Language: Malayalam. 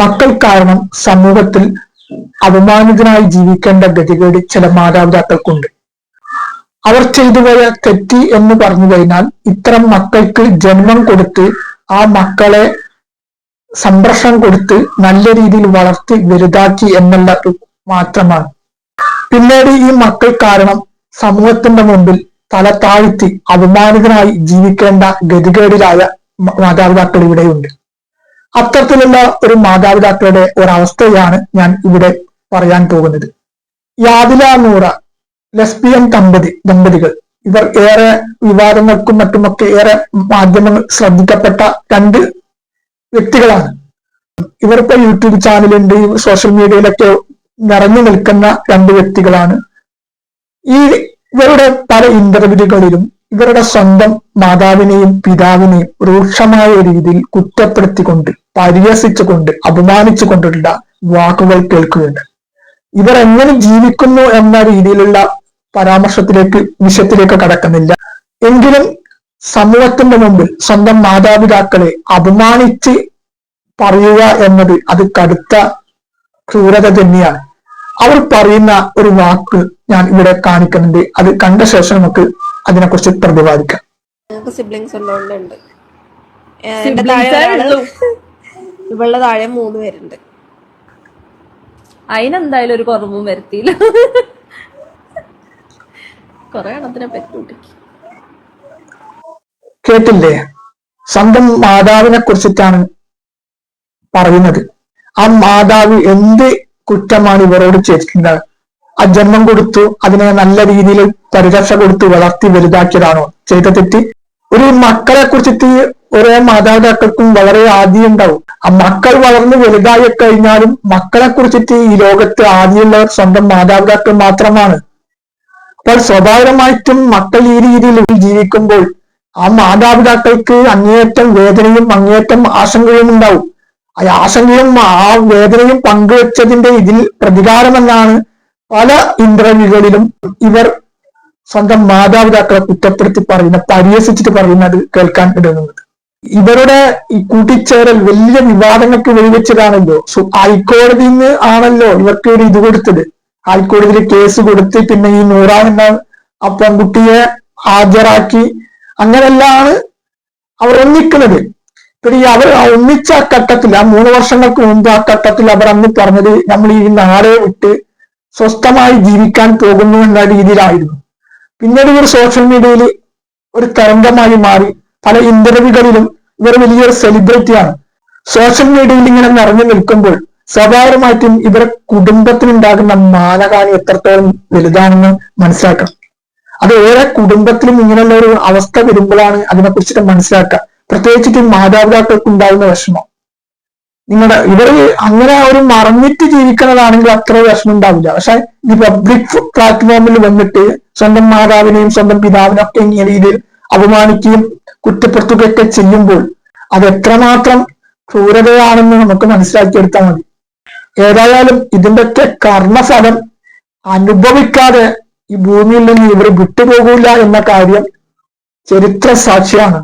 മക്കൾ കാരണം സമൂഹത്തിൽ അപമാനിതനായി ജീവിക്കേണ്ട ഗതികേട് ചില മാതാപിതാക്കൾക്കുണ്ട്. അവർ ചെയ്തു പോയ തെറ്റി എന്ന് പറഞ്ഞു കഴിഞ്ഞാൽ ഇത്തരം മക്കൾക്ക് ജന്മം കൊടുത്ത് ആ മക്കളെ സംരക്ഷണം കൊടുത്ത് നല്ല രീതിയിൽ വളർത്തി വലുതാക്കി എന്നുള്ള ഒരു മാത്രമാണ്. പിന്നീട് ഈ മക്കൾ കാരണം സമൂഹത്തിന്റെ മുമ്പിൽ തല താഴ്ത്തി അപമാനിതനായി ജീവിക്കേണ്ട ഗതികേടിലായ മാതാപിതാക്കൾ ഇവിടെയുണ്ട്. അത്തരത്തിലുള്ള ഒരു മാതാപിതാക്കളുടെ ഒരവസ്ഥയാണ് ഞാൻ ഇവിടെ പറയാൻ പോകുന്നത്. യാദില നൂറ ലെസ്ബിയൻ ദമ്പതി ദമ്പതികൾ. ഇവർ ഏറെ വിവാദങ്ങൾക്കും മറ്റുമൊക്കെ ഏറെ മാധ്യമങ്ങൾ ശ്രദ്ധിക്കപ്പെട്ട രണ്ട് വ്യക്തികളാണ്. ഇവരിപ്പോ യൂട്യൂബ് ചാനലുണ്ട് സോഷ്യൽ മീഡിയയിലൊക്കെ നിറഞ്ഞു നിൽക്കുന്ന രണ്ട് വ്യക്തികളാണ്. ഈ ഇവരുടെ പല ഇന്റർവ്യൂകളിലും ഇവരുടെ സ്വന്തം മാതാവിനെയും പിതാവിനെയും രൂക്ഷമായ രീതിയിൽ കുറ്റപ്പെടുത്തിക്കൊണ്ട് പരിഹസിച്ചുകൊണ്ട് അപമാനിച്ചുകൊണ്ടുള്ള വാക്കുകൾ കേൾക്കുകയുണ്ട് ഇവർ എങ്ങനെ ജീവിക്കുന്നു എന്ന രീതിയിലുള്ള പരാമർശത്തിലേക്ക് വിഷയത്തിലേക്ക് കടക്കുന്നില്ല. എങ്കിലും സമൂഹത്തിന്റെ മുമ്പിൽ സ്വന്തം മാതാപിതാക്കളെ അപമാനിച്ച് പറയുക എന്നത് അത് കടുത്ത ക്രൂരത തന്നെയാണ്. അവർ പറയുന്ന ഒരു വാക്ക് ഞാൻ ഇവിടെ കാണിക്കുന്നുണ്ട്. അത് കണ്ട ശേഷം നമുക്ക് അതിനെക്കുറിച്ച് പ്രതിപാദിക്കാം. ഞങ്ങൾക്ക് സിബ്ലിങ്സ് ഉള്ളതുകൊണ്ട് എന്റെ താഴെ ഒരാൾ ഇവളുടെ താഴെ മൂന്ന് പേരുണ്ട്. അതിനെന്തായാലും ഒരു കുറവും വരുത്തിയില്ല. കൊറേ എണ്ണത്തിനെ പറ്റൂട്ടിക്ക് കേട്ടില്ലേ? സ്വന്തം മാതാവിനെ കുറിച്ചിട്ടാണ് പറയുന്നത്. ആ മാതാവ് എന്ത് കുറ്റമാണ് ഇവരോട് ചെയ്തിട്ടുള്ളത് ആ ജന്മം കൊടുത്തു. അതിനെ നല്ല രീതിയിൽ പരിരക്ഷ കൊടുത്തു വളർത്തി വലുതാക്കിയതാണോ? ചെയ്ത തെറ്റ്? ഒരു മക്കളെ കുറിച്ചിട്ട് ഓരോ മാതാപിതാക്കൾക്കും വളരെ ആദ്യം ഉണ്ടാവും. ആ മക്കൾ വളർന്ന് വലുതായി കഴിഞ്ഞാലും മക്കളെ കുറിച്ചിട്ട് ഈ ലോകത്ത് ആദ്യമുള്ളവർ സ്വന്തം മാതാപിതാക്കൾ മാത്രമാണ്. അപ്പോൾ സ്വാഭാവികമായിട്ടും മക്കൾ ഈ രീതിയിൽ ജീവിക്കുമ്പോൾ ആ മാതാപിതാക്കൾക്ക് അങ്ങേയറ്റം വേദനയും അങ്ങേയറ്റം ആശങ്കയും ഉണ്ടാവും. ആ ആശങ്കയും ആ വേദനയും പങ്കുവെച്ചതിന്റെ ഇതിൽ പ്രതികാരമെന്നാണ് പല ഇന്റർവ്യൂകളിലും ഇവർ സ്വന്തം മാതാപിതാക്കളെ കുറ്റപ്പെടുത്തി പറയുന്ന പരിഹസിച്ചിട്ട് പറയുന്നത് കേൾക്കാൻ ഇടങ്ങുന്നത് ഇവരുടെ ഈ കൂട്ടിച്ചേരൽ വലിയ വിവാദങ്ങൾക്ക് വെടിവെച്ചതാണല്ലോ സോ ഹൈക്കോടതിയിൽ നിന്ന് ആണല്ലോ ഇവർക്ക് ഒരു ഇത് കൊടുത്തത്. ഹൈക്കോടതിയിൽ കേസ് കൊടുത്ത് പിന്നെ ഈ നൂറാൻ എന്ന ആ പെൺകുട്ടിയെ ഹാജരാക്കി അങ്ങനെല്ലാണ് അവർ ഒന്നിക്കുന്നത്. പിന്നെ ഈ അവർ ഒന്നിച്ച ആ ഘട്ടത്തിൽ ആ മൂന്ന് വർഷങ്ങൾക്ക് മുമ്പ് ആ ഘട്ടത്തിൽ അവർ അന്ന് പറഞ്ഞത് നമ്മൾ ഈ നാടെ വിട്ട് സ്വസ്ഥമായി ജീവിക്കാൻ പോകുന്നു എന്ന രീതിയിലായിരുന്നു. പിന്നീട് ഇവർ സോഷ്യൽ മീഡിയയിൽ ഒരു തരംഗമായി മാറി. പല ഇന്റർവ്യൂകളിലും ഇവർ വലിയൊരു സെലിബ്രിറ്റിയാണ് സോഷ്യൽ മീഡിയയിൽ ഇങ്ങനെ നിറഞ്ഞു നിൽക്കുമ്പോൾ സ്വാഭാവികമായിട്ടും ഇവരെ കുടുംബത്തിനുണ്ടാകുന്ന മാനഹാനി എത്രത്തോളം വലുതാണെന്ന് മനസ്സിലാക്കാം. അത് ഏറെ കുടുംബത്തിലും ഇങ്ങനെയുള്ള ഒരു അവസ്ഥ വരുമ്പോഴാണ് അതിനെക്കുറിച്ചിട്ട് മനസ്സിലാക്കുക. പ്രത്യേകിച്ചിട്ട് മാതാപിതാക്കൾക്ക് ഉണ്ടാകുന്ന വിഷമം. നിങ്ങളുടെ ഇവർ അങ്ങനെ ഒരു മറന്നിട്ട് ജീവിക്കുന്നതാണെങ്കിൽ അത്ര വിഷമം ഉണ്ടാവില്ല. പക്ഷെ ഈ പബ്ലിക് പ്ലാറ്റ്ഫോമിൽ വന്നിട്ട് സ്വന്തം മാതാവിനെയും സ്വന്തം പിതാവിനെയും ഒക്കെ ഇങ്ങനെ രീതിയിൽ അപമാനിക്കുകയും കുറ്റപ്പെടുത്തുകയൊക്കെ ചെയ്യുമ്പോൾ അത് എത്രമാത്രം ക്രൂരതയാണെന്ന് നമുക്ക് മനസ്സിലാക്കിയെടുത്താൽ മതി. ഏതായാലും ഇതിന്റെയൊക്കെ കർമ്മഫലം അനുഭവിക്കാതെ ഈ ഭൂമിയിൽ നിന്ന് ഇവർ വിട്ടുപോകൂല എന്ന കാര്യം ചരിത്ര സാക്ഷിയാണ്